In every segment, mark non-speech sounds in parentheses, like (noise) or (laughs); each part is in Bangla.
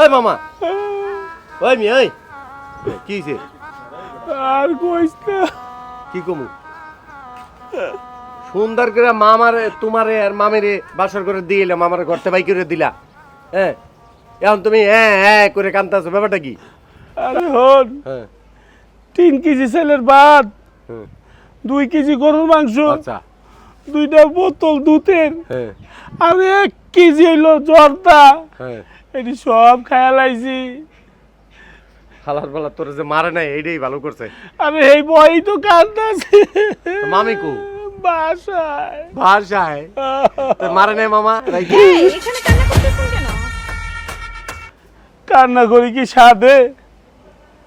ওই মামা। ওই মি ওই। কি হইছে? আর কইস না। কি কমু? সুন্দর করে মামারে তোমারে আর মামেরে বাসর করে দিয়ে এলাম আমার ঘরতে বাই করে দিলা। হ্যাঁ? এখন তুমি হ্যাঁ হ্যাঁ করে কান্তাছো ব্যাপারটা কি? আরে হন হ্যাঁ। তিন কেজি ছেলের ভাত হুম, দুই কেজি গরুর মাংস আচ্ছা। দুইটা বোতল দুধের হ্যাঁ। আর এক কেজি হইল জর্দা। হ্যাঁ। এটি সব খায়া লাইছি হালার পালা তোর যে মারে নাই এইটাই ভালো করছে। আরে এই বই তো কান্দাছে মামি কু? বাসায়। ভাষায় তোর মারে নাই মামা? এখানে কান্না করতেছেন কেন? কান্না করি কি সাধে?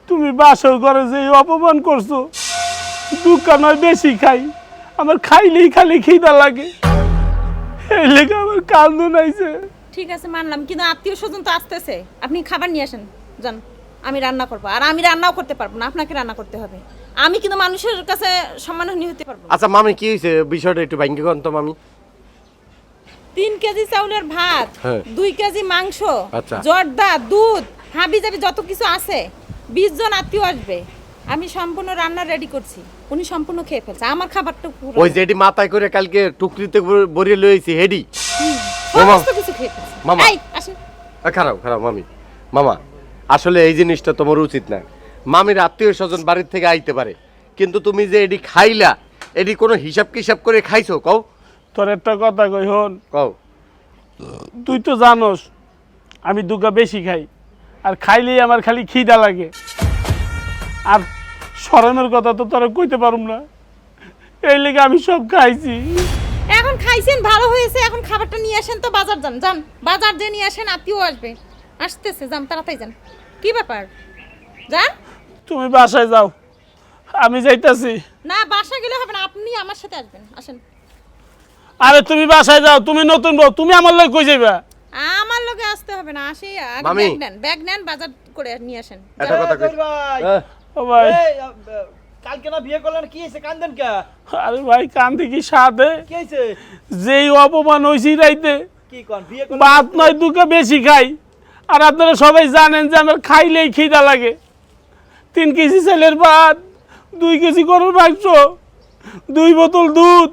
তুমি বাসর করে যে অপমান করছ দুঃখা নয় বেশি খাই। আমার খাইলেই খালি খিদা লাগে। এই লেগে আমার কান্দু নাইছে ঠিক আছে মানলাম কিন্তু আত্মীয় স্বজন তো আসতেছে। আপনি খাবার নিয়ে আসেন যান আমি রান্না করব। আর আমি রান্নাও করতে পারব না আপনাকে রান্না করতে হবে। আমি কিন্তু মানুষের কাছে সম্মানহানি হতে পারব। না। আচ্ছা মামি কি হয়েছে বিষয়টা একটু ভাঙ্গি তো মামি। তিন কেজি চাউলের ভাত হ্যাঁ। দুই কেজি মাংস আচ্ছা। জর্দা দুধ হাবি যাবি যত কিছু আছে বিশ জন আত্মীয় আসবে। আমি সম্পূর্ণ রান্না রেডি করছি। উনি সম্পূর্ণ খেয়ে ফেলছে। আমার খাবারটা পুরো ওই যে এটি মাথায় করে কালকে টুকরিতে ভরে- লইছি হেডি। সমস্ত কিছু খেয়ে ফেলছে। মামা। এই, আসেন। খারাপ খারাপ মামি। মামা আসলে এই জিনিসটা তোমার উচিত না। মামির আত্মীয় স্বজন বাড়ির থেকে আইতে পারে কিন্তু তুমি যে এটি খাইলা এটি কোনো হিসাব কিসাব করে খাইছো কও? তোর একটা কথা কই হন কও। তুই তো জানোস আমি দুগা বেশি খাই আর খাইলেই আমার খালি খিদা লাগে। আর সরমের কথা তো তোরা কইতে পারুম না। এই লেগে আমি সব খাইছি। এখন খাইছেন ভালো হয়েছে এখন খাবারটা নিয়ে আসেন তো বাজার যান যান বাজার দিয়ে নিয়ে আসেন আত্মীয় আসবে। আসতেছে যান তাড়াতাড়ি যান। কি ব্যাপার? যান। তুমি বাসায় যাও আমি যাইতাছি। না বাসা গেলে হবে না আপনি আমার সাথে আসবেন আসেন। আরে তুমি বাসায় যাও তুমি নতুন বউ তুমি আমার লোক কই যাইবা? আমার লোকে আসতে হবে না আসি আগে ব্যাগ নেন ব্যাগ নেন বাজার করে নিয়ে আসেন। একটা কথা কই। ভাই ও ভাই। কালকে না বিয়ে করলেন কি হয়েছে? কান্দেন কে? আরে ভাই কান্দি কি সাথে কি হয়েছে? যেই অপমান হয়েছি রাইতে। কি কন বিয়ে করলেন ভাত নয় দুকে বেশি খাই। আর আপনারা সবাই জানেন যে আমার খাইলেই খিদা লাগে। তিন কেজি ছেলের ভাত দুই কেজি গরুর মাংস দুই বোতল দুধ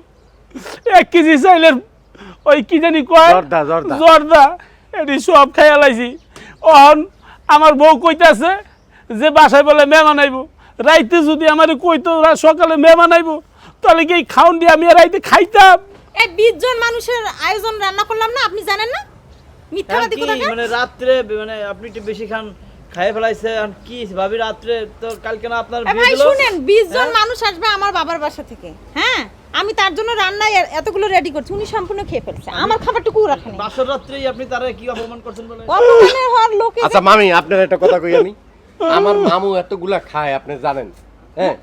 এক কেজি চাইলের ওই কি জানি কয়? জর্দা, জর্দা। জর্দা। এটি সব খাইয়া লাইছি। অহন আমার বউ কইতাছে যে বাসায় বলে মেহমান আইব রাইতে যদি আমার কইতো সকালে মেহমান আইব তাহলে কি খাউন দিয়ে আমি রাইতে খাইতাম? এই বিশ জন মানুষের আয়োজন রান্না করলাম না আপনি জানেন না? মিথ্যাবাদী কি মানে রাত্রে মানে আপনি একটু বেশি খান খাই ফেলাইছে আর কি ভাবি রাত্রে তো কালকে না আপনার বিয়ে ভাই শুনেন বিশ জন হ্যাঁ? মানুষ আসবে আমার বাবার বাসা থেকে হ্যাঁ? আমি তার জন্য রান্না এতগুলো রেডি করছি উনি সম্পূর্ণ খেয়ে ফেলছে আমার খাবারটুকু রাখেন বাসর রাত্রেই আপনি তারা কি অপমান করছেন বলে? অপমানের হওয়ার লোকে আচ্ছা মামি আপনার একটা কথা কই আমি? আমার মামু এতগুলা খায় আপনি জানেন। হ্যাঁ?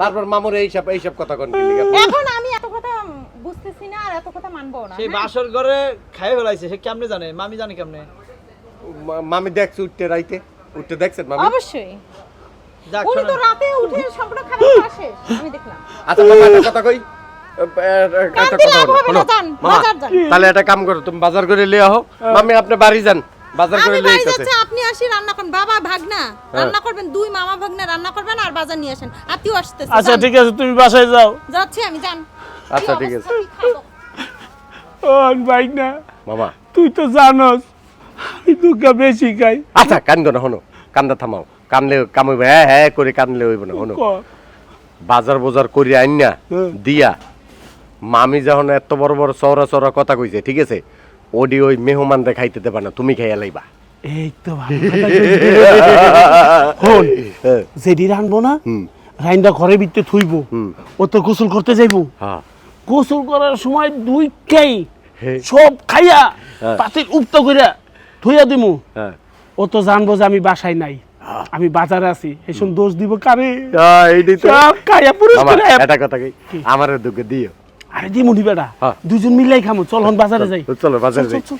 তারপর মামুর এইসব এইসব কথা কোন এখন আমি এত কথা বুঝতেছি না আর এত কথা মানবো না সেই হ্যাঁ? বাসর ঘরে খাই ফেলাইছে সে কেমনে জানে? মামি জানে কেমনে? মামি দেখছে উঠতে রাইতে। উঠতে দেখছেন মামি? অবশ্যই। যাক উনি তো রাতে উঠে সম্পূর্ণ খাবার শেষ আমি দেখলাম। আচ্ছা মামা একটা কথা কই? তাহলে একটা কাম করো তুমি বাজার করে লিয়ে আহো। মামি আপনি বাড়ি যান। বাজার করে বাড়ি আইতাছে। আপনি আসি রান্না করেন বাবা ভাগনা। রান্না করবেন দুই মামা ভাগনা রান্না করবেন আর বাজার নিয়ে আসেন। আত্মীয় আসতেছে আচ্ছা ঠিক আছে তুমি বাসায় যাও। যাচ্ছি আমি যান। আচ্ছা, ঠিক খাব? ও বাইক না মামা। তুই তো জানোস আমি দুঃখা বেশি খাই। আচ্ছা কান্দো না হনো। কান্দা থামাও। কানলে কামাইবে হ্যাঁ হ্যাঁ করে কানলে হইব না হনো। বাজার বাজার করি আইন না দিয়া। মামি যখন এত বড় বড় চওড়া চওড়া কথা কইছে ঠিক আছে? ওডি ওই মেহমান খাইতে দেবা না তুমি খাইয়া লাইবা। এই তো। (laughs) হন হ্যাঁ, যেদি রানবো না রাইন্দা ঘরে ভিতরে থুইব। ও তো গোসল করতে যাইবো। হ্যাঁ। গোসল করার সময় দুই খাই সব খাইয়া হ্যাঁ। পাতিল উপ্ত কইরা থুইয়া দিমু। হ্যাঁ। ও তো জানব যে আমি বাসায় নাই। আমি বাজারে আছি। এসব দোষ দিব কারে? এইটাই তো। সব খাইয়া পুরুষ করে একটা কথা কই? আমার দুঃখে দিও। আরে দিমুনি বেটা দুজন মিলাই খামো। চল হন বাজারে যাই। চলো বাজারে যাই।